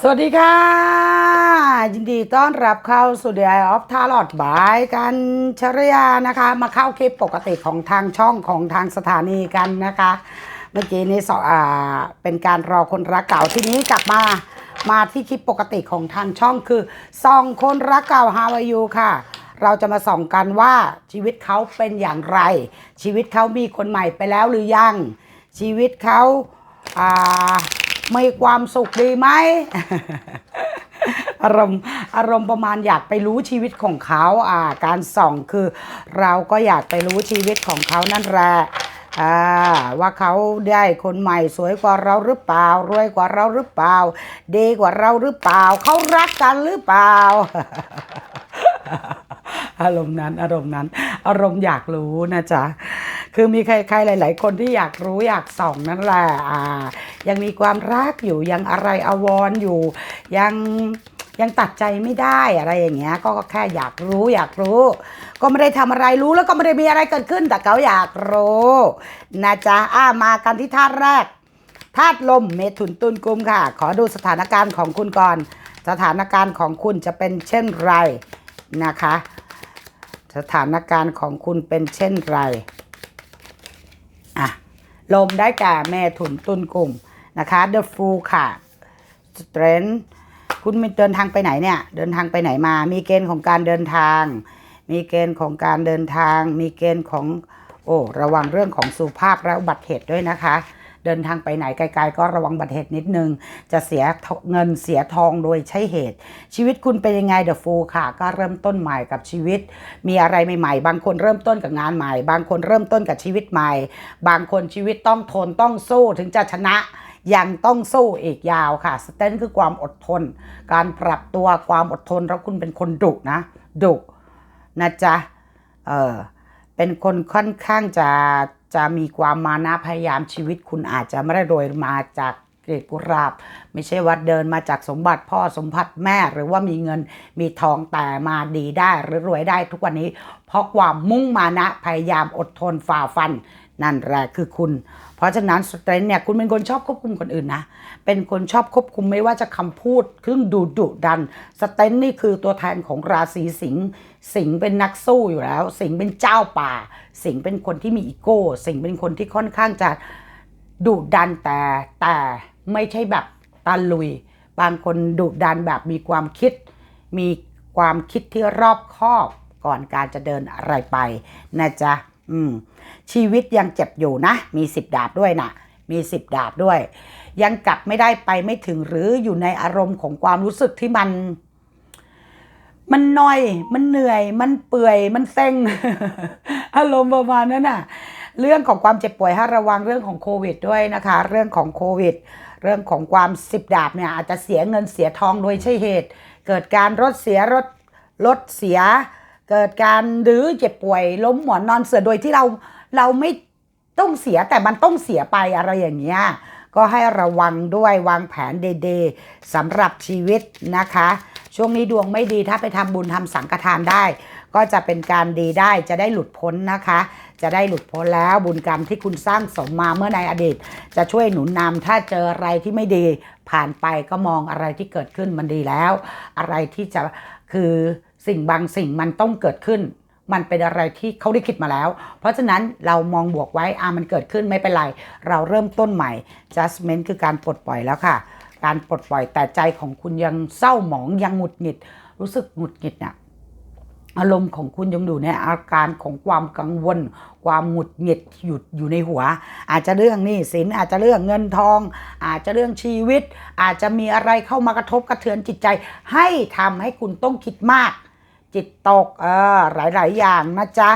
สวัสดีค่ะ ยินดีต้อนรับเข้าสู่ The Eye of Tarot บายกันชรยานะคะ มาเข้าคลิปปกติของทางช่องของทางสถานีกันนะคะ เมื่อกี้นี้สอ่าเป็นการรอคนรักเก่าที่นี้กลับมามาที่คลิปปกติของทางช่องคือส่องคนรักเก่า How are you ค่ะ เราจะมาส่องกันว่าชีวิตเขาเป็นอย่างไร ชีวิตเขามีคนใหม่ไปแล้วหรือยัง ชีวิตเขาอ่า มีความสุขดีไหม อารมณ์อารมณ์ประมาณอยากไปรู้ชีวิตของเขาอ่าการส่องคือ เราก็อยากไปรู้ชีวิตของเขานั่นแหละอ่าว่าเขาได้คนใหม่สวยกว่าเราหรือเปล่า รวยกว่าเราหรือเปล่า ดีกว่าเราหรือเปล่า เขารักกันหรือเปล่า อารมณ์นั้นอารมณ์นั้น อารมณ์อยากรู้นะจ๊ะคือมีใครๆหลาย ๆ คนที่อยากรู้อยากส่องนั่นแหละอ่า ยังมีความรักอยู่ยังอะไรอาวรอยู่ ยังยังตัดใจไม่ได้อะไรอย่างเงี้ยก็แค่อยากรู้อยากรู้ ก็ไม่ได้ทำอะไรรู้แล้วก็ไม่ได้มีอะไรเกิดขึ้นแต่เขาอยากรู้นะจ๊ะอ่ามากันที่ท่าตุแรกธาตุลมเมถุนตุลกุมค่ะ ขอดูสถานการณ์ของคุณก่อน สถานการณ์ของคุณจะเป็นเช่นไรนะคะ สถานการณ์ของคุณเป็นเช่นไรอะลมได้แก่เมถุนตุลกุม นะคะ The Fool ค่ะ Strength คุณมีเดินทางไปไหนเนี่ย เดินทางไปไหนมา มีเกณฑ์ของการเดินทาง มีเกณฑ์ของการเดินทาง มีเกณฑ์ของโอ้ระวังเรื่องของสุขภาพและอุบัติเหตุด้วยนะคะ เดินทางไปไหนไกลๆก็ระวังบัติเหตุนิดนึง จะเสียเงินเสียทองโดยใช่เหตุ ชีวิตคุณเป็นยังไงเดอะฟูค่ะ ก็เริ่มต้นใหม่กับชีวิต มีอะไรใหม่ๆ บางคนเริ่มต้นกับงานใหม่ บางคนเริ่มต้นกับชีวิตใหม่ บางคนชีวิตต้องทนต้องสู้ถึงจะชนะ ยังต้องสู้อีกยาวค่ะสเตนคือความอดทน การปรับตัวความอดทนแล้วคุณเป็นคนดุนะดุนะจ๊ะเออเป็นคนค่อนข้างจะจะมีความมานะพยายามชีวิตคุณอาจจะไม่ได้โดยมาจาก เกล็ดกุหลาบ ไม่ใช่ว่าเดินมาจากสมบัติพ่อสมบัติแม่ หรือว่ามีเงินมีทองแต่มาดีได้หรือรวยได้ทุกวันนี้ เพราะความมุ่งมานะพยายามอดทนฝ่าฟัน นั่นแหละคือคุณ เพราะฉะนั้นสเตรนเนี่ยคุณเป็นคนชอบควบคุมคนอื่นนะ เป็นคนชอบควบคุมไม่ว่าจะคำพูดเครื่องดูดุดัน สเตนนี่คือตัวแทนของราศีสิงห์สิงห์เป็นนักสู้อยู่แล้ว สิงห์เป็นเจ้าป่า สิงห์เป็นคนที่มีอีโก้ สิงห์เป็นคนที่ค่อนข้างจะดุดันแต่แต่ ไม่ใช่แบบตาลุย บางคนดุดันแบบมีความคิด มีความคิดที่รอบคอบก่อนการจะเดินอะไรไปนะจ๊ะอืมชีวิตยังเจ็บอยู่นะ มีสิบดาบด้วยนะมีสิบดาบด้วย ยังกลับไม่ได้ไปไม่ถึงหรืออยู่ในอารมณ์ของความรู้สึกที่มัน มันนอย มันเหนื่อย มันเปื่อย มันเซ็ง อารมณ์ประมาณนั้นน่ะ เรื่องของความเจ็บป่วยให้ระวังเรื่องของโควิดด้วยนะคะ เรื่องของโควิด เรื่องของความสิบดาบเนี่ยอาจจะเสียเงินเสียทองโดยใช่เหตุ เกิดการรถเสียรถรถเสีย เกิดการหรือเจ็บป่วยล้มหมอนนอนเสือโดยที่เราเราไม่ต้องเสียแต่มันต้องเสียไปอะไรอย่างเงี้ยก็ให้ระวังด้วยวางแผนเดๆสำหรับชีวิตนะคะ ช่วงนี้ดวงไม่ดีถ้าไปทำบุญทำสังฆทานได้ ก็จะเป็นการดีได้จะได้หลุดพ้นนะคะ จะได้หลุดพ้นแล้วบุญกรรมที่คุณสร้างสมมาเมื่อในอดีต จะช่วยหนุนนำถ้าเจออะไรที่ไม่ดีผ่านไปก็มองอะไรที่เกิดขึ้นมันดีแล้ว อะไรที่จะคือสิ่งบางสิ่งมันต้องเกิดขึ้น มันเป็นอะไรที่เขาได้คิดมาแล้ว เพราะฉะนั้นเรามองบวกไว้อามันเกิดขึ้นไม่เป็นไร เราเริ่มต้นใหม่ judgment คือการปลดปล่อยแล้วค่ะ การปลดปล่อยแต่ใจของคุณยังเศร้าหมองยังหงุดหงิด รู้สึกหงุดหงิดน่ะ อารมณ์ของคุณยังอยู่ในอาการของความกังวล ความหงุดหงิดอยู่อยู่ในหัว อาจจะเรื่องหนี้สินอาจจะเรื่องเงินทอง อาจจะเรื่องชีวิต อาจจะมีอะไรเข้ามากระทบกระเทือนจิตใจ ให้ทำให้คุณต้องคิดมาก จิตตกเออหลาย ๆ อย่างนะจ๊ะ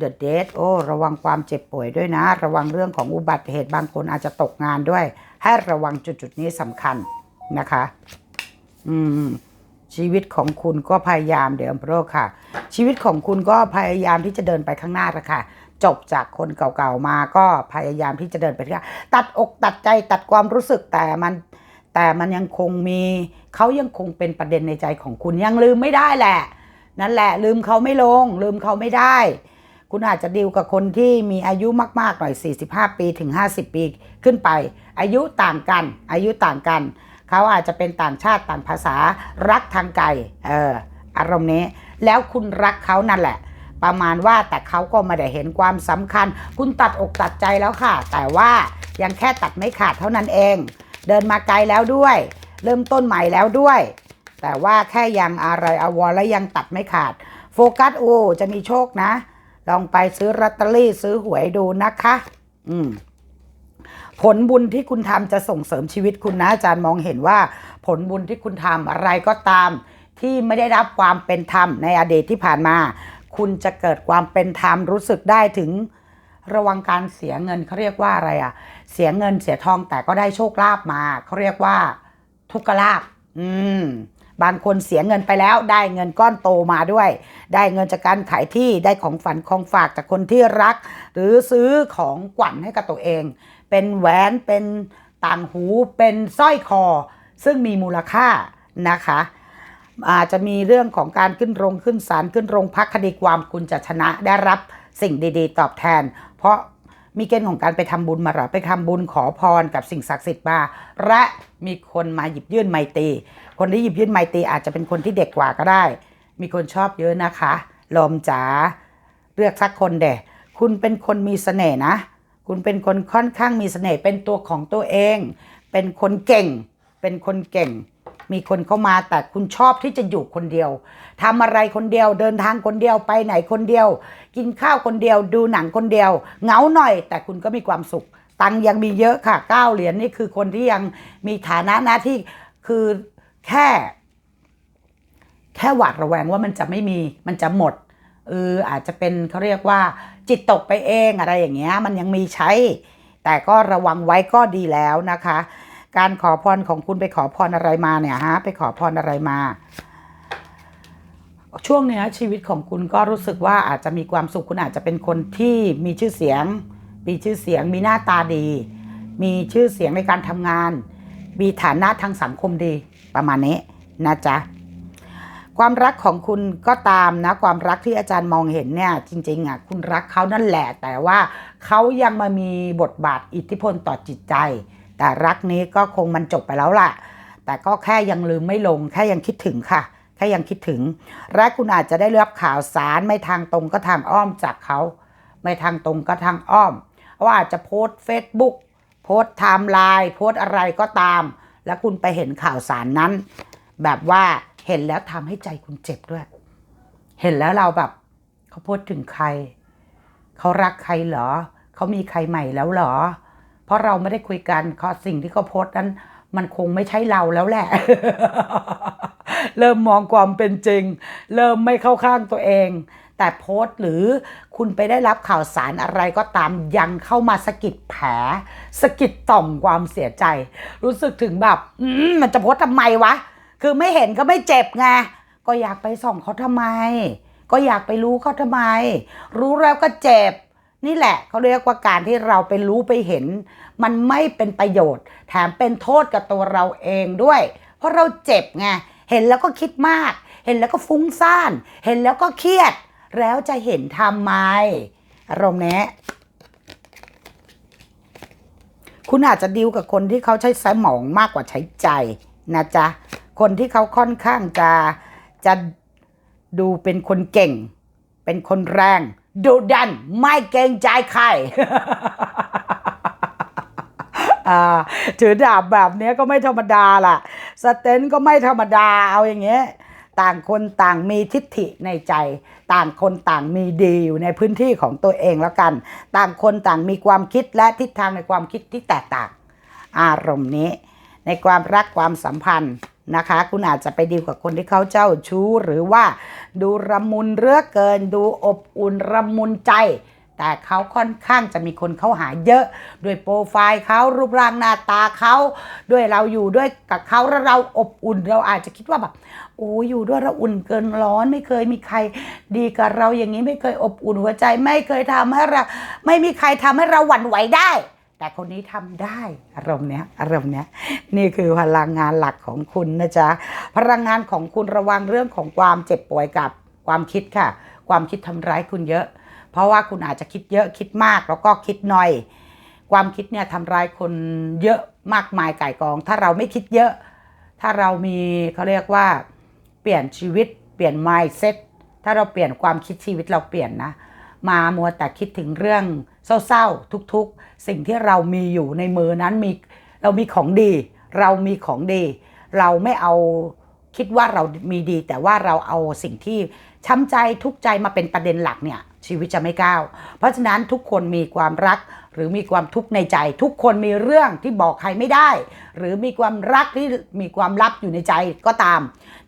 The Date โอ้ระวังความเจ็บป่วยด้วยนะ ระวังเรื่องของอุบัติเหตุบางคนอาจจะตกงานด้วย ให้ระวังจุดๆนี้สำคัญนะคะ อืม ชีวิตของคุณก็พยายามเดี๋ยวโปรค่ะ ชีวิตของคุณก็พยายามที่จะเดินไปข้างหน้าละค่ะ จบจากคนเก่าๆมาก็พยายามที่จะเดินไปข้างหน้าตัดอกตัดใจตัดความรู้สึกแต่มันแต่มันยังคงมีเขายังคงเป็นประเด็นในใจของคุณยังลืมไม่ได้แหละ นั่นแหละ ลืมเขาไม่ลง ลืมเขาไม่ได้ คุณอาจจะดีลกับคนที่มีอายุมากๆหน่อย 45 ปีถึง 50 ปีขึ้นไป อายุต่างกัน อายุต่างกัน เขาอาจจะเป็นต่างชาติต่างภาษารักทางไกลเอออารมณ์นี้ แล้วคุณรักเขานั่นแหละ ประมาณว่าแต่เขาก็ไม่ได้เห็นความสำคัญ คุณตัดอกตัดใจแล้วค่ะ แต่ว่ายังแค่ตัดไม่ขาดเท่านั้นเอง เดินมาไกลแล้วด้วย เริ่มต้นใหม่แล้วด้วย แต่ว่าแค่ยังอะไรอวรและยังตัดไม่ขาด โฟกัสโอจะมีโชคนะ ลองไปซื้อลอตเตอรี่ซื้อหวยดูนะคะ อืม ผลบุญที่คุณทำจะส่งเสริมชีวิตคุณนะอาจารย์มองเห็นว่า ผลบุญที่คุณทำอะไรก็ตาม ที่ไม่ได้รับความเป็นธรรมในอดีตที่ผ่านมา คุณจะเกิดความเป็นธรรมรู้สึกได้ถึงระวังการเสียเงินเขาเรียกว่าอะไรอะเสียเงินเสียทองแต่ก็ได้โชคลาภมาเขาเรียกว่า ทุกขลาภอืมบางคนเสียเงินไปแล้วได้เงินก้อนโตมาด้วย ได้เงินจากการขายที่ได้ของฝันของฝากจากคนที่รัก หรือซื้อของขวัญให้กับตัวเอง เป็นแหวนเป็นต่างหูเป็นสร้อยคอ ซึ่งมีมูลค่านะคะอาจจะมีเรื่องของการขึ้นโรงขึ้นศาลขึ้นโรงพักคดีความคุณจะชนะได้รับสิ่งดีๆ ตอบแทน เพราะมีเกณฑ์ของการไปทำบุญมาหรอไปทำบุญขอพรกับสิ่งศักดิ์สิทธิ์มาและมีคนมาหยิบยื่นไมตรีคนที่หยิบยื่นไมตรีอาจจะเป็นคนที่เด็กกว่าก็ได้ มีคนชอบเยอะนะคะ ลมจ๋าเลือกสักคนเดะคุณเป็นคนมีเสน่ห์นะ คุณเป็นคนค่อนข้างมีเสน่ห์เป็นตัวของตัวเอง เป็นคนเก่ง เป็นคนเก่ง มีคนเข้ามาแต่คุณชอบที่จะอยู่คนเดียวทำอะไรคนเดียวเดินทางคนเดียวไปไหนคนเดียว กินข้าวคนเดียว ดูหนังคนเดียวเหงาหน่อย แต่คุณก็มีความสุข ตังยังมีเยอะค่ะเก้าเหรียญนี่คือคนที่ยังมีฐานะหน้าที่คือแค่ แค่หวาดระแวงว่ามันจะไม่มีมันจะหมด เอออาจจะเป็นเขาเรียกว่า จิตตกไปเองอะไรอย่างเงี้ยมันยังมีใช้ แต่ก็ระวังไว้ก็ดีแล้วนะคะ การขอพรของคุณไปขอพรอะไรมาเนี่ยฮะไปขอพรอะไรมาช่วงเนี้ยชีวิตของคุณก็รู้สึกว่าอาจจะมีความสุขคุณอาจจะเป็นคนที่มีชื่อเสียง มีชื่อเสียง มีหน้าตาดี มีชื่อเสียงในการทำงาน มีฐานะทางสังคมดีประมาณนี้นะจ๊ะ ความรักของคุณก็ตามนะ ความรักที่อาจารย์มองเห็นเนี่ย จริง ๆอะคุณรักเขานั่นแหละ แต่ว่าเขายังมามีบทบาทอิทธิพลต่อจิตใจ แต่รักนี้ก็คงมันจบไปแล้วล่ะ แต่ก็แค่ยังลืมไม่ลง แค่ยังคิดถึงค่ะแค่ยังคิดถึง และคุณอาจจะได้รับข่าวสารไม่ทางตรงก็ทางอ้อมจากเขา ไม่ทางตรงก็ทางอ้อมว่าอาจจะโพสเฟซบุ๊กโพสไทม์ไลน์โพสอะไรก็ตาม แล้วคุณไปเห็นข่าวสารนั้น แบบว่า เห็นแล้วทำให้ใจคุณเจ็บด้วย เห็นแล้วเราแบบเขาพูดถึงใคร เขารักใครเหรอ เขามีใครใหม่แล้วเหรอ เพราะเราไม่ได้คุยกันเขาสิ่งที่เขาโพสต์นั้น มันคงไม่ใช่เราแล้วแหละ เริ่มมองความเป็นจริง เริ่มไม่เข้าข้างตัวเอง แต่โพสต์หรือคุณไปได้รับข่าวสารอะไรก็ตามยังเข้ามาสะกิดแผลสะกิดต่อมความเสียใจ รู้สึกถึงแบบมมันจะโพสต์ทำไมวะ คือไม่เห็นก็ไม่เจ็บไงก็อยากไปส่องเขาทำไม ก็อยากไปรู้เขาทำไม รู้แล้วก็เจ็บ นี่แหละเขาเรียกว่าการที่เราไปรู้ไปเห็น มันไม่เป็นประโยชน์ แถมเป็นโทษกับตัวเราเองด้วย เพราะเราเจ็บไงเห็นแล้วก็คิดมาก เห็นแล้วก็ฟุ้งซ่าน เห็นแล้วก็เครียด แล้วจะเห็นทำไมอารมณ์เนี้ยคุณอาจจะดิวกับคนที่เขาใช้สมองมากกว่าใช้ใจนะจ๊ะ คนที่เขาค่อนข้างจะจะดูเป็นคนเก่ง เป็นคนแรงดุดัน ไม่เกรงใจใครถือดาบแบบนี้ก็ไม่ธรรมดาล่ะ สเตนก็ไม่ธรรมดาเอาอย่างเงี้ยต่างคนต่างมีทิฏฐิในใจ ต่างคนต่างมีดีอยู่ในพื้นที่ของตัวเองแล้วกัน ต่างคนต่างมีความคิดและทิศทางในความคิดที่แตกต่าง อารมณ์นี้ ในความรักความสัมพันธ์ นะคะ คุณอาจจะไปดีลกับคนที่เขาเจ้าชู้ หรือว่าดูระมุนเรือเกิน ดูอบอุ่นระมุนใจ แต่เขาค่อนข้างจะมีคนเข้าหาเยอะ ด้วยโปรไฟล์เขารูปร่างหน้าตาเขาด้วยเราอยู่ด้วยกับเขาแล้วเราอบอุ่นเราอาจจะคิดว่าแบบโอ้อยู่ด้วยเราอุ่นเกินร้อนไม่เคยมีใครดีกับเราอย่างนี้ไม่เคยอบอุ่นหัวใจ ไม่เคยทำให้เราไม่มีใครทำให้เราหวั่นไหวได้ แต่คนนี้ทำได้อารมณ์เนี้ยอารมณ์เนี้ยนี่คือพลังงานหลักของคุณนะจ๊ะพลังงานของคุณระวังเรื่องของความเจ็บป่วยกับความคิดค่ะ ความคิดทำร้ายคุณเยอะ เพราะว่าคุณอาจจะคิดเยอะคิดมากแล้วก็คิดน้อย ความคิดเนี่ยทำร้ายคนเยอะมากมายไก่กอง ถ้าเราไม่คิดเยอะ ถ้าเรามีเขาเรียกว่า เปลี่ยนชีวิต เปลี่ยน mindset ถ้าเราเปลี่ยนความคิดชีวิตเราเปลี่ยนนะ มามัวแต่คิดถึงเรื่องเศร้าๆทุกๆ สิ่งที่เรามีอยู่ในมือนั้นมีเรามีของดี เรามีของดี เราไม่เอาคิดว่าเรามีดี แต่ว่าเราเอาสิ่งที่ช้ำใจทุกใจมาเป็นประเด็นหลักเนี่ยชีวิตจะไม่ก้าวเพราะฉะนั้นทุกคนมีความรัก หรือมีความทุกข์ในใจ ทุกคนมีเรื่องที่บอกใครไม่ได้ หรือมีความรักที่มีความลับอยู่ในใจก็ตาม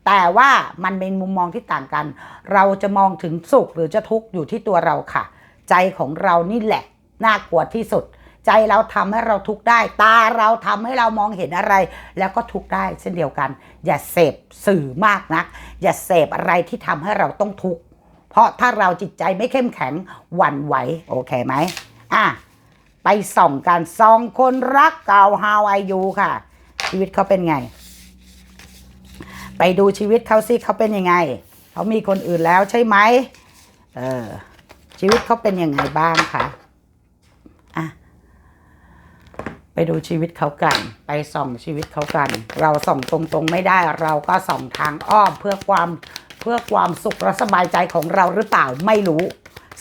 แต่ว่ามันเป็นมุมมองที่ต่างกัน เราจะมองถึงสุขหรือจะทุกข์อยู่ที่ตัวเราค่ะ ใจของเรานี่แหละน่ากลัวที่สุด ใจเราทำให้เราทุกข์ได้ ตาเราทำให้เรามองเห็นอะไร แล้วก็ทุกข์ได้เช่นเดียวกัน อย่าเสพสื่อมากนัก อย่าเสพอะไรที่ทำให้เราต้องทุกข์เพราะถ้าเราจิตใจไม่เข้มแข็งหวั่นไหวโอเคไหมอะ ไปส่องกันส่องคนรักเก่า How are you ค่ะ ชีวิตเขาเป็นไง ไปดูชีวิตเขาสิเขาเป็นยังไง เขามีคนอื่นแล้วใช่ไหมเออชีวิตเขาเป็นยังไงบ้างคะอะไปดูชีวิตเขากัน ไปส่องชีวิตเขากัน เราส่องตรงๆไม่ได้เราก็ส่องทางอ้อมเพื่อความเพื่อความสุขและสบายใจของเราหรือเปล่าไม่รู้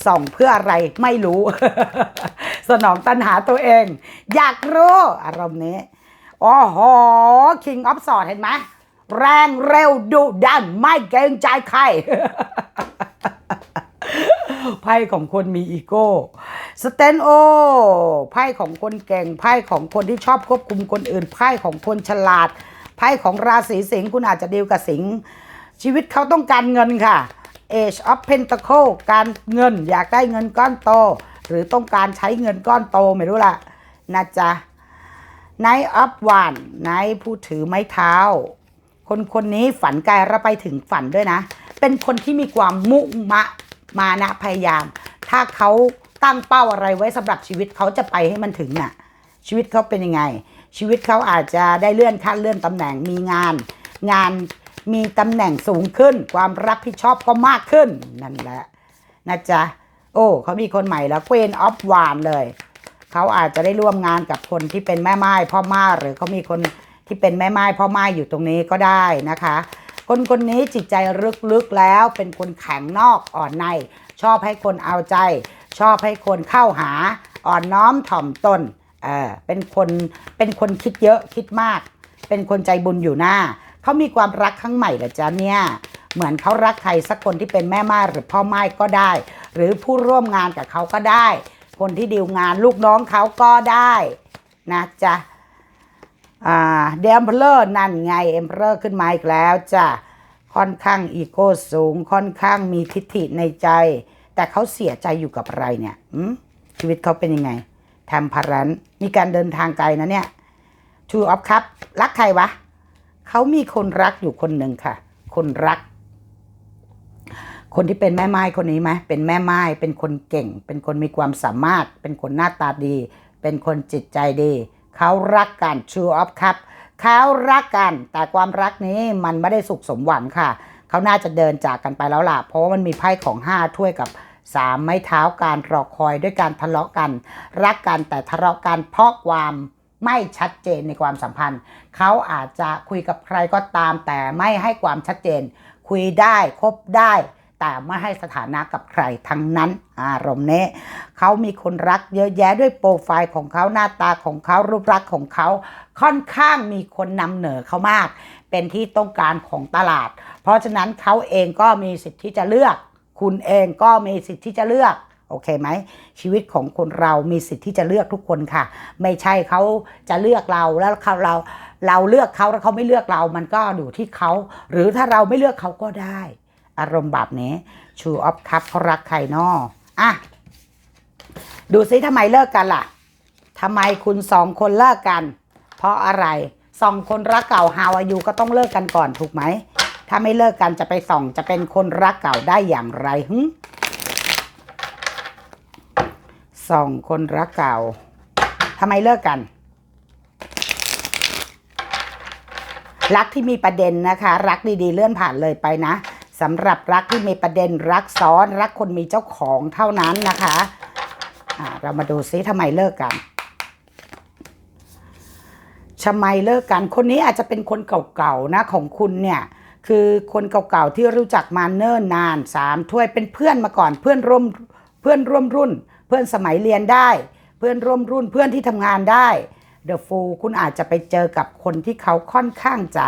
ส่องเพื่ออะไรไม่รู้ สนองตัณหาตัวเอง อยากรู้ อารมณ์นี้ โอ้โห King of Swords เห็นไหมแรงเร็วดุดันไม่เกรงใจใครไพ่ของคนมีอีโก้สเตนโอไพ่ของคนเก่งไพ่ของคนที่ชอบควบคุมคนอื่นไพ่ของคนฉลาดไพ่ของราศีสิงห์คุณอาจจะดีลกับสิงห์ชีวิตเขาต้องการเงินค่ะ Age of Pentacle การเงินอยากได้เงินก้อนโต หรือต้องการใช้เงินก้อนโตไม่รู้ละนะจ๊ะ Night of One นายผู้ถือไม้เท้า คนคนนี้ฝันไกลและไปถึงฝันด้วยนะ เป็นคนที่มีความมุ่งมะมานะพยายาม ถ้าเขาตั้งเป้าอะไรไว้สำหรับชีวิตเขาจะไปให้มันถึงน่ะ ชีวิตเขาเป็นยังไง ชีวิตเขาอาจจะได้เลื่อนขั้นเลื่อนตำแหน่งมีงาน งานมีตำแหน่งสูงขึ้น ความรับผิดชอบก็มากขึ้นนั่นแหละนะจ๊ะ อ้เขามีคนใหม่แล้ว Queen of w a n เลย เขาอาจจะได้ร่วมงานกับคนที่เป็นแม่ไม้พ่อไม้หรือเขามีคนที่เป็นแม่ไม้พ่อไม้อยู่ตรงนี้ก็ได้นะคะ คนคนนี้จิตใจลึกๆแล้วเป็นคนแข็งนอกอ่อนใน ชอบให้คนเอาใจ ชอบให้คนเข้าหาอ่อนน้อมถ่อมตนเออเป็นคนเป็นคนคิดเยอะคิดมาก เป็นคนใจบุญอยู่หน้าเขามีความรักครั้งใหม่เหรอจ๊ะเนี่ย เหมือนเขารักใครสักคนที่เป็นแม่ไม้หรือพ่อไม้ก็ได้ หรือผู้ร่วมงานกับเขาก็ได้ คนที่ดีลงานลูกน้องเขาก็ได้นะจ๊ะอ่าเดมเพลอร์นั่นไงเอ็มเพลอร์ขึ้นมาอีกแล้วจ้ะค่อนข้างอีโก้สูงค่อนข้างมีทิฐิในใจ แต่เขาเสียใจอยู่กับอะไรเนี่ยอชีวิตเขาเป็นยังไงแทมพารันมีการเดินทางไกลนะเนี่ย Two of Cup รักใครวะ เขามีคนรักอยู่คนหนึ่งค่ะ คนรัก คนที่เป็นแม่ไม้คนนี้ไหมเป็นแม่ไม้เป็นคนเก่ง เป็นคนมีความสามารถ เป็นคนหน้าตาดี เป็นคนจิตใจดี เขารักกัน True of Cup เขารักกัน แต่ความรักนี้มันไม่ได้สุขสมหวังค่ะ เขาน่าจะเดินจากกันไปแล้วล่ะ เพราะมันมีไพ่ของห้าถ้วยกับสามไม้เท้าการรอคอยด้วยการทะเลาะกัน รักกันแต่ทะเลาะกันเพราะความไม่ชัดเจนในความสัมพันธ์ เขาอาจจะคุยกับใครก็ตามแต่ไม่ให้ความชัดเจน คุยได้คบได้ แต่ไม่ให้สถานะกับใครทั้งนั้นอารมณ์นี้เขามีคนรักเยอะแยะด้วยโปรไฟล์ของเขาหน้าตาของเขารูปลักษณ์ของเขาค่อนข้างมีคนนำเหนือเขามาก เป็นที่ต้องการของตลาด เพราะฉะนั้นเขาเองก็มีสิทธิ์ที่จะเลือก คุณเองก็มีสิทธิ์ที่จะเลือกโอเคไหมชีวิตของคนเรามีสิทธิ์ที่จะเลือกทุกคนค่ะ ไม่ใช่เขาจะเลือกเราแล้วเขาเราเราเลือกเขาแล้วเขาไม่เลือกเรามันก็อยู่ที่เขา หรือถ้าเราไม่เลือกเขาก็ได้ อารมณ์แบบนี้ชูออฟคัพเขารักใครนออะ ดูซิทำไมเลิกกันล่ะทำไมคุณสองคนเลิกกัน เพราะอะไรสองคนรักเก่าฮาวายูก็ต้องเลิกกันก่อนถูกไหม ถ้าไม่เลิกกันจะไปส่องจะเป็นคนรักเก่าได้อย่างไรหึสองคนรักเก่าทำไมเลิกกัน รักที่มีประเด็นนะคะ รักดีๆเลื่อนผ่านเลยไปนะ สำหรับรักที่มีประเด็นรักซ้อน รักคนมีเจ้าของเท่านั้นนะคะอ่าเรามาดูซิทำไมเลิกกันชะไมเลิกกัน คนนี้อาจจะเป็นคนเก่าๆนะของคุณเนี่ยคือคนเก่าๆที่รู้จักมาเนิ่นนานสามถ้วยเป็นเพื่อนมาก่อนเพื่อนร่วมเพื่อนร่วมรุ่น เพื่อนสมัยเรียนได้ เพื่อนร่วมรุ่นเพื่อนที่ทำงานได้เดอะฟูคุณอาจจะไปเจอกับคนที่เขาค่อนข้างจะ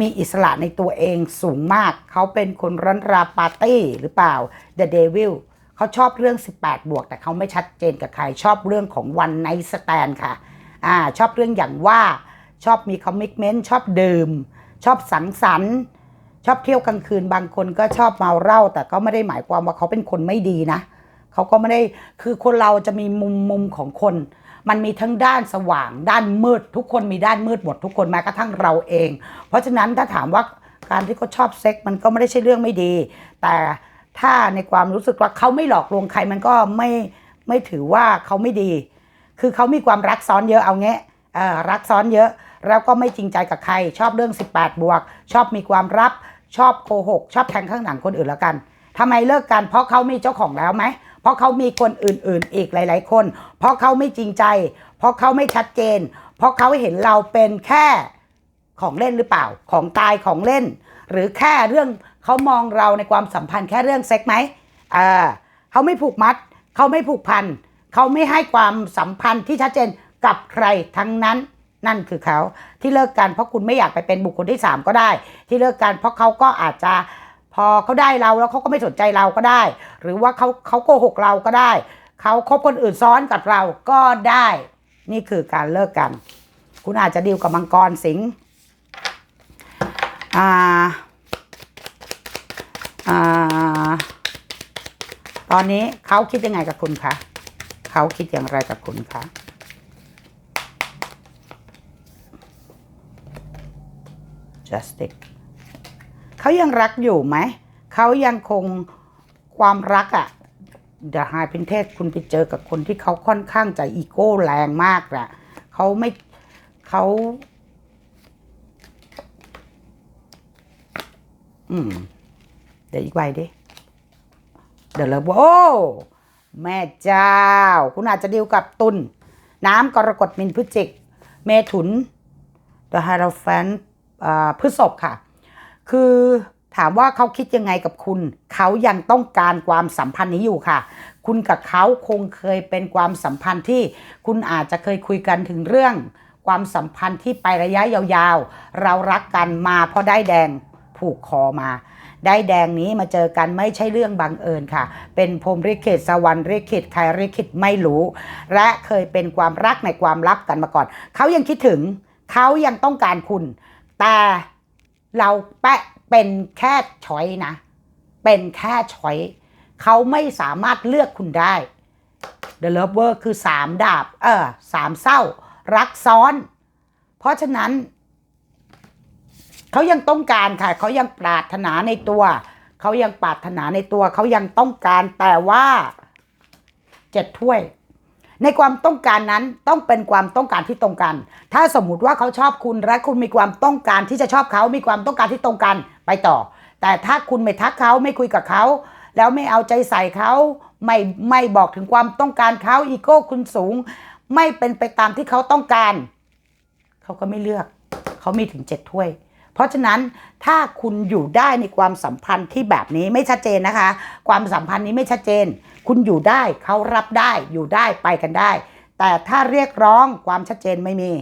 มีอิสระในตัวเองสูงมาก เขาเป็นคนรันราปาร์ตี้หรือเปล่า The Devil เขาชอบเรื่อง 18 บวก แต่เขาไม่ชัดเจนกับใคร ชอบเรื่องของวันไนสแตนค่ะอ่าชอบเรื่องอย่างว่าชอบมีคอมมิชเมนต์ชอบดื่ม ชอบสังสรรค์ ชอบเที่ยวกลางคืนบางคนก็ชอบเมาเหล้าแต่ก็ไม่ได้หมายความว่าเขาเป็นคนไม่ดีนะ เขาก็ไม่ได้คือคนเราจะมีมุมมุมของคน มันมีทั้งด้านสว่างด้านมืด ทุกคนมีด้านมืดหมดทุกคนแม้กระทั่งเราเอง เพราะฉะนั้นถ้าถามว่าการที่เขาชอบเซ็กมันก็ไม่ได้ใช่เรื่องไม่ดี แต่ถ้าในความรู้สึกว่าเขาไม่หลอกลวงใครมันก็ไม่ไม่ถือว่าเขาไม่ดี คือเขามีความรักซ้อนเยอะเอาเงี้ยรักซ้อนเยอะ แล้วก็ไม่จริงใจกับใคร ชอบเรื่อง 18 บวก ชอบมีความลับชอบโกหก ชอบแทงข้างหลังคนอื่นแล้วกันทำไมเลิกกันเพราะเขามีเจ้าของแล้วไหม เพราะเขามีคนอื่นๆ อีกหลาย ๆ คน เพราะเขาไม่จริงใจ เพราะเขาไม่ชัดเจน เพราะเขาเห็นเราเป็นแค่ของเล่นหรือเปล่า ของตายของเล่น หรือแค่เรื่องเขามองเราในความสัมพันธ์แค่เรื่องเซ็กไหมอ่าเขาไม่ผูกมัด เขาไม่ผูกพัน เขาไม่ให้ความสัมพันธ์ที่ชัดเจนกับใครทั้งนั้น นั่นคือเขาที่เลิกกันเพราะคุณไม่อยากไปเป็นบุคคลที่สามก็ได้ ที่เลิกกันเพราะเขาก็อาจจะ พอเขาได้เราแล้วเขาก็ไม่สนใจเราก็ได้ หรือว่าเขาเขาโกหกเราก็ได้ เขาคบคนอื่นซ้อนกับเราก็ได้ นี่คือการเลิกกัน คุณอาจจะดีลกับมังกรสิงห์อ่าอ่าตอนนี้เขาคิดยังไงกับคุณคะเขาคิดอย่างไรกับคุณคะ justice เขายังรักอยู่ไหม เขายังคงความรักอะ่ะเดอะไฮพินเทสคุณไปเจอกับคนที่เขาค่อนข้างจะอีโก้แรงมากอะเขาไม่เขาอืม เดี๋ยวอีกใบดิ เดี๋ยวเลยโอ้ แม่เจ้า คุณอาจจะดีลกับตุลน้ำกรกฎมินพฤศจิก เมถุน The h i e r o p h a n t อ่าพฤษภค่ะ คือถามว่าเขาคิดยังไงกับคุณ เขายังต้องการความสัมพันธ์นี้อยู่ค่ะ คุณกับเขาคงเคยเป็นความสัมพันธ์ที่คุณอาจจะเคยคุยกันถึงเรื่อง ความสัมพันธ์ที่ไประยะยาวๆ เรารักกันมาเพราะได้แดงผูกคอมา ได้แดงนี้มาเจอกันไม่ใช่เรื่องบังเอิญค่ะ เป็นพรหมริขิตสวรรค์ริขิตใครริขิตไม่รู้ และเคยเป็นความรักในความลับกันมาก่อน เขายังคิดถึง เขายังต้องการคุณ แต่ เราแปะเป็นแค่ช้อยนะ เป็นแค่ช้อยเขาไม่สามารถเลือกคุณได้ The Lover คือสามดาบ เออสามเศร้า รักซ้อน เพราะฉะนั้น เขายังต้องการค่ะ เขายังปรารถนาในตัว เขายังปรารถนาในตัว เขายังต้องการแต่ว่าเจ็ดถ้วย ในความต้องการนั้นต้องเป็นความต้องการที่ตรงกัน ถ้าสมมุติว่าเขาชอบคุณและคุณมีความต้องการที่จะชอบเขา มีความต้องการที่ตรงกันไปต่อ แต่ถ้าคุณไม่ทักเขาไม่คุยกับเขา แล้วไม่เอาใจใส่เขาไม่ไม่บอกถึงความต้องการเขาอีโก้คุณสูง ไม่เป็นไปตามที่เขาต้องการ เขาก็ไม่เลือก เขามีถึงเจ็ดถ้วย เพราะฉะนั้นถ้าคุณอยู่ได้ในความสัมพันธ์ที่แบบนี้ไม่ชัดเจนนะคะ ความสัมพันธ์นี้ไม่ชัดเจน คุณอยู่ได้เขารับได้อยู่ได้ไปกันได้ แต่ถ้าเรียกร้องความชัดเจนไม่มี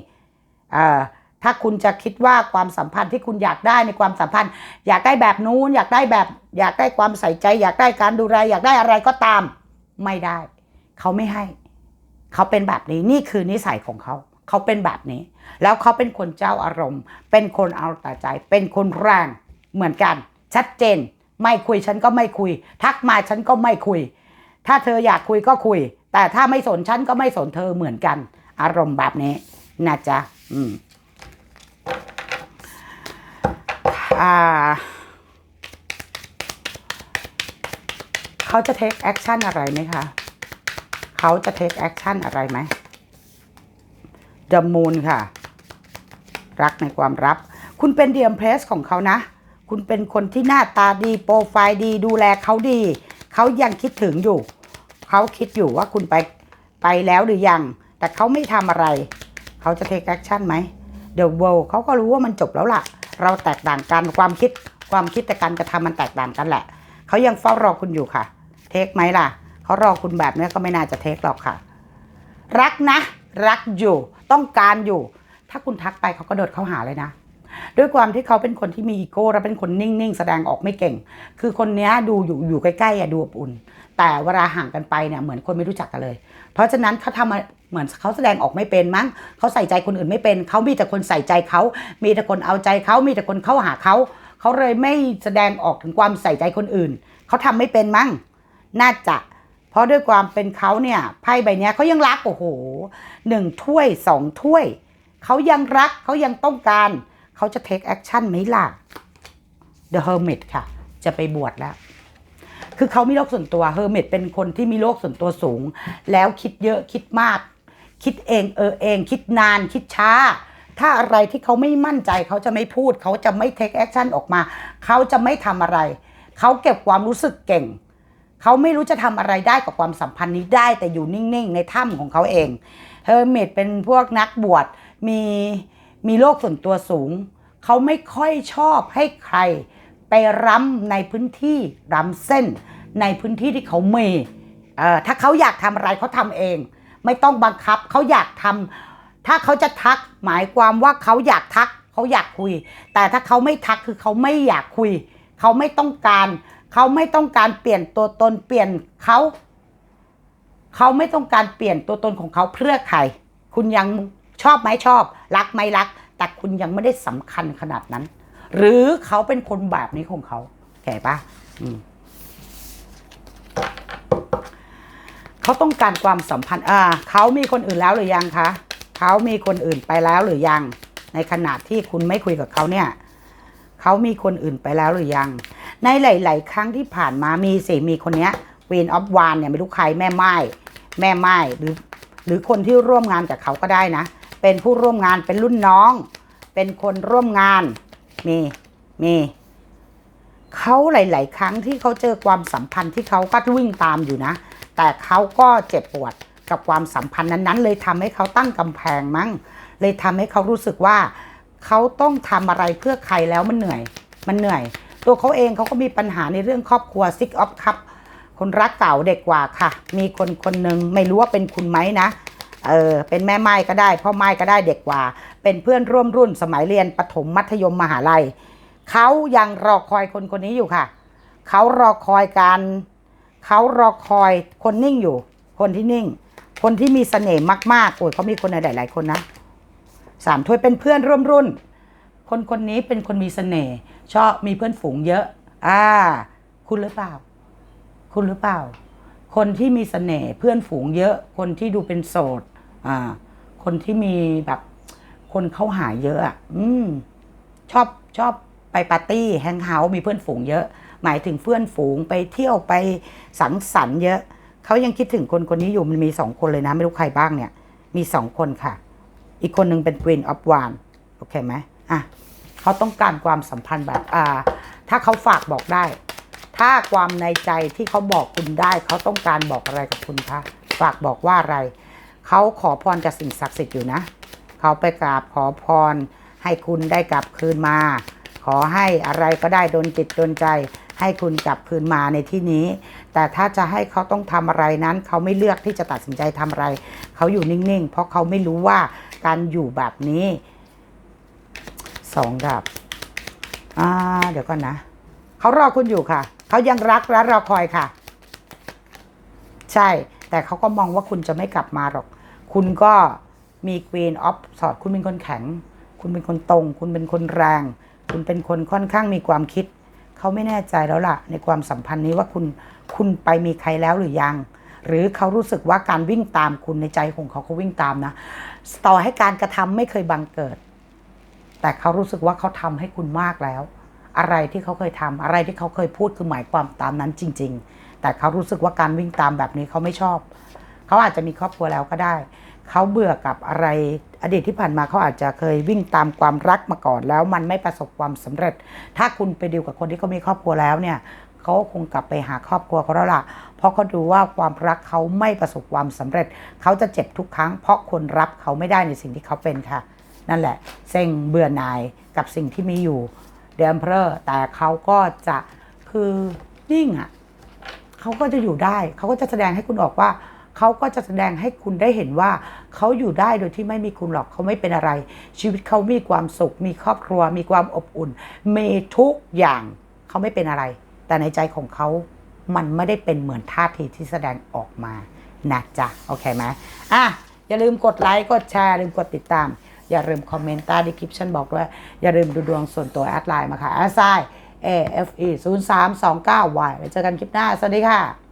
ถ้าคุณจะคิดว่าความสัมพันธ์ที่คุณอยากได้ในความสัมพันธ์ อยากได้แบบนู้นอยากได้แบบ อยากได้ความใส่ใจ อยากได้การดูแลอยากได้อะไรก็ตาม ไม่ได้เขาไม่ให้ เขาเป็นแบบนี้นี่คือนิสัยของเขา เขาเป็นแบบนี้ แล้วเขาเป็นคนเจ้าอารมณ์ เป็นคนเอาแต่ใจ เป็นคนแรงเหมือนกัน ชัดเจน ไม่คุยฉันก็ไม่คุย ทักมาฉันก็ไม่คุย ถ้าเธออยากคุยก็คุย แต่ถ้าไม่สนฉันก็ไม่สนเธอเหมือนกัน อารมณ์แบบนี้นะจ๊ะอืมอ่าเขาจะ take action อะไรไหมคะ เขาจะ take action อะไรไหม The Moon ค่ะ รักในความรับ คุณเป็นเดียมเพรสของเขานะ คุณเป็นคนที่หน้าตาดี โปรไฟล์ดี ดูแลเขาดี เขายังคิดถึงอยู่ เขาคิดอยู่ว่าคุณไปไปแล้วหรือยัง แต่เขาไม่ทำอะไร เขาจะเทคแอคชั่นไหมเดี๋ยวเวลเขาก็รู้ว่ามันจบแล้วล่ะ เราแตกต่างกันความคิดความคิดแต่การกระทำมันแตกต่างกันแหละ เขายังเฝ้ารอคุณอยู่ค่ะ เทคไหมล่ะ เขารอคุณแบบนี้ก็ไม่น่าจะเทคหรอกค่ะ รักนะ รักอยู่ ต้องการอยู่ ถ้าคุณทักไปเขาก็โดดเข้าหาเลยนะ ด้วยความที่เขาเป็นคนที่มีอีโก้และเป็นคนนิ่งๆ แสดงออกไม่เก่ง คือคนนี้ดูอยู่อยู่ใกล้ๆอะดูอบอุ่น แต่เวลาห่างกันไปเนี่ยเหมือนคนไม่รู้จักกันเลย เพราะฉะนั้นเขาทำมาเหมือนเขาแสดงออกไม่เป็นมั้งเขาใส่ใจคนอื่นไม่เป็นเขามีแต่คนใส่ใจเขามีแต่คนเอาใจเขามีแต่คนเข้าหาเขาเขาเลยไม่แสดงออกถึงความใส่ใจคนอื่นเขาทำไม่เป็นมั้งน่าจะเพราะด้วยความเป็นเขาเนี่ยไพ่ใบเนี้ยเขายังรักโอ้โหหนึ่งถ้วยสองถ้วยเขายังรักเขายังต้องการ เขาจะ take action ไหมล่ะ The Hermit ค่ะ จะไปบวชแล้ว คือเขามีโลกส่วนตัว Hermit เป็นคนที่มีโลกส่วนตัวสูง แล้วคิดเยอะคิดมาก คิดเองเออเอง คิดนานคิดช้า ถ้าอะไรที่เขาไม่มั่นใจ เขาจะไม่พูด เขาจะไม่ take action ออกมา เขาจะไม่ทำอะไร เขาเก็บความรู้สึกเก่งเขาไม่รู้จะทำอะไรได้กับความสัมพันธ์นี้ได้แต่อยู่นิ่งๆ ในถ้ำของเขาเองเฮอร์เมตเป็นพวกนักบวชมี มีโลกส่วนตัวสูง เขาไม่ค่อยชอบให้ใคร ไปรำในพื้นที่รำเส้น ในพื้นที่ที่เขามีเอ่อถ้าเขาอยากทำอะไรเขาทำเอง ไม่ต้องบังคับเขาอยากทำถ้าเขาจะทักหมายความว่าเขาอยากทักเขาอยากคุย แต่ถ้าเขาไม่ทักคือเขาไม่อยากคุย เขาไม่ต้องการเขาไม่ต้องการเปลี่ยนตัวตนเปลี่ยนเขาเขาไม่ต้องการเปลี่ยนตัวตนของเขาเพื่อใคร คุณยัง ชอบไหมชอบ รักไหมรัก แต่คุณยังไม่ได้สำคัญขนาดนั้น หรือเขาเป็นคนแบบนี้ของเขาแก่ปะเขาต้องการความสัมพันธ์อ่าเขามีคนอื่นแล้วหรือยังคะเขามีคนอื่นไปแล้วหรือยัง ในขณะที่คุณไม่คุยกับเขาเนี่ยเขามีคนอื่นไปแล้วหรือยัง ในหลาย ๆ ครั้งที่ผ่านมามีสิมีคนเนี้ย Queen of w a n เนี่ยไม่รู้ใครแม่ไม้แม่ไม้หรือ หรือคนที่ร่วมงานกับเขาก็ได้นะ เป็นผู้ร่วมงานเป็นรุ่นน้อง เป็นคนร่วมงาน มีมีเขาหลาย ๆ ครั้งที่เขาเจอความสัมพันธ์ที่เขาก็วิ่งตามอยู่นะ แต่เขาก็เจ็บปวดกับความสัมพันธ์นั้น ๆ เลยทำให้เขาตั้งกำแพงมั้ง เลยทำให้เขารู้สึกว่าเขาต้องทำอะไรเพื่อใครแล้วมันเหนื่อย มันเหนื่อย ตัวเขาเองเขาก็มีปัญหาในเรื่องครอบครัวซิกออฟคัพคนรักเก่าเด็กกว่าค่ะ มีคนคนหนึ่งไม่รู้ว่าเป็นคุณไหมนะ เออเป็นแม่ไม้ก็ได้พ่อไม้ก็ได้เด็กกว่า เป็นเพื่อนร่วมรุ่นสมัยเรียนประถมมัธยมมหาลัยเขายังรอคอยคนคนนี้อยู่ค่ะเขารอคอยการเขารอคอยคนนิ่งอยู่ คนที่นิ่ง คนที่มีเสน่ห์มากๆโอ้ยเขามีคนในหลาย ๆ คนนะสามถ้วยเป็นเพื่อนร่วมรุ่น คนคนนี้เป็นคนมีเสน่ห์ชอบมีเพื่อนฝูงเยอะ อ่า คุณหรือเปล่า คุณหรือเปล่า คนที่มีเสน่ห์เพื่อนฝูงเยอะ คนที่ดูเป็นโสด อ่า คนที่มีแบบคนเข้าหาเยอะอะอืมชอบชอบไปปาร์ตี้แฮงเฮาส์มีเพื่อนฝูงเยอะ หมายถึงเพื่อนฝูงไปเที่ยวไปสังสรรค์เยอะ เขายังคิดถึงคนคนนี้อยู่มันมีสองคนเลยนะ ไม่รู้ใครบ้างเนี่ย มีสองคนค่ะ อีกคนหนึ่งเป็น Queen of w a n โอเคไหมอะเขาต้องการความสัมพันธ์แบบอ่า ถ้าเขาฝากบอกได้ ถ้าความในใจที่เขาบอกคุณได้ เขาต้องการบอกอะไรกับคุณคะฝากบอกว่าอะไร เขาขอพรจากสิ่งศักดิ์สิทธิ์อยู่นะ เขาไปกราบขอพร ให้คุณได้กลับคืนมา ขอให้อะไรก็ได้ดนจิตดนใจ ให้คุณกลับคืนมาในที่นี้ แต่ถ้าจะให้เขาต้องทำอะไรนั้น เขาไม่เลือกที่จะตัดสินใจทำอะไร เขาอยู่นิ่งๆ เพราะเขาไม่รู้ว่าการอยู่แบบนี้สองดับอ่าเดี๋ยวก่อนนะ เขารอคุณอยู่ค่ะ เขายังรักและรอคอยค่ะ ใช่ แต่เขาก็มองว่าคุณจะไม่กลับมาหรอก คุณก็มี Queen of s w o r d คุณเป็นคนแข็ง คุณเป็นคนตรง คุณเป็นคนแรง คุณเป็นคนค่อนข้างมีความคิด เขาไม่แน่ใจแล้วล่ะ ในความสัมพันธ์นี้ว่าคุณคุณไปมีใครแล้วหรือยัง หรือเขารู้สึกว่าการวิ่งตามคุณในใจของเขาเขาวิ่งตามนะ ต่อให้การกระทำไม่เคยบังเกิด แต่เขารู้สึกว่าเขาทำให้คุณมากแล้ว อะไรที่เขาเคยทำอะไรที่เขาเคยพูดคือหมายความตามนั้นจริง ๆ แต่เขารู้สึกว่าการวิ่งตามแบบนี้เขาไม่ชอบ เขาอาจจะมีครอบครัวแล้วก็ได้ เขาเบื่อกับอะไรอดีตที่ผ่านมาเขาอาจจะเคยวิ่งตามความรักมาก่อนแล้ว มันไม่ประสบความสำเร็จ ถ้าคุณไปดีลกับคนที่เขามีครอบครัวแล้วเนี่ยเขาก็คงกลับไปหาครอบครัวเขาแล้วล่ะ เพราะเขาดูว่าความรักเขาไม่ประสบความสำเร็จ เขาจะเจ็บทุกครั้ง เพราะคนรับเขาไม่ได้ในสิ่งที่เขาเป็นค่ะ นั่นแหละ เซ็งเบื่อหน่ายกับสิ่งที่มีอยู่เดมเพอร์แต่เขาก็จะคือนิ่งอะ่ะเขาก็จะอยู่ได้ เขาก็จะแสดงให้คุณออกว่า เขาก็จะแสดงให้คุณได้เห็นว่าเขาอยู่ได้โดยที่ไม่มีคุณหรอกเขาไม่เป็นอะไร ชีวิตเขามีความสุข มีครอบครัว มีความอบอุ่นมีทุกอย่างเขาไม่เป็นอะไร แต่ในใจของเขามันไม่ได้เป็นเหมือนท่าทีที่แสดงออกมานะจ๊ะโอเคไหมอะอย่าลืมกดไลค์กดแชร์ลืมกดติดตาม อย่าลืมคอมเมนต์ใต้ดีคลิปฉันบอกด้วย อย่าลืมดูดวงส่วนตัวแอดไลน์มาค่ะแอดไซ AFE 0 3 2 9 Y ไว้เจอกันคลิปหน้า สวัสดีค่ะ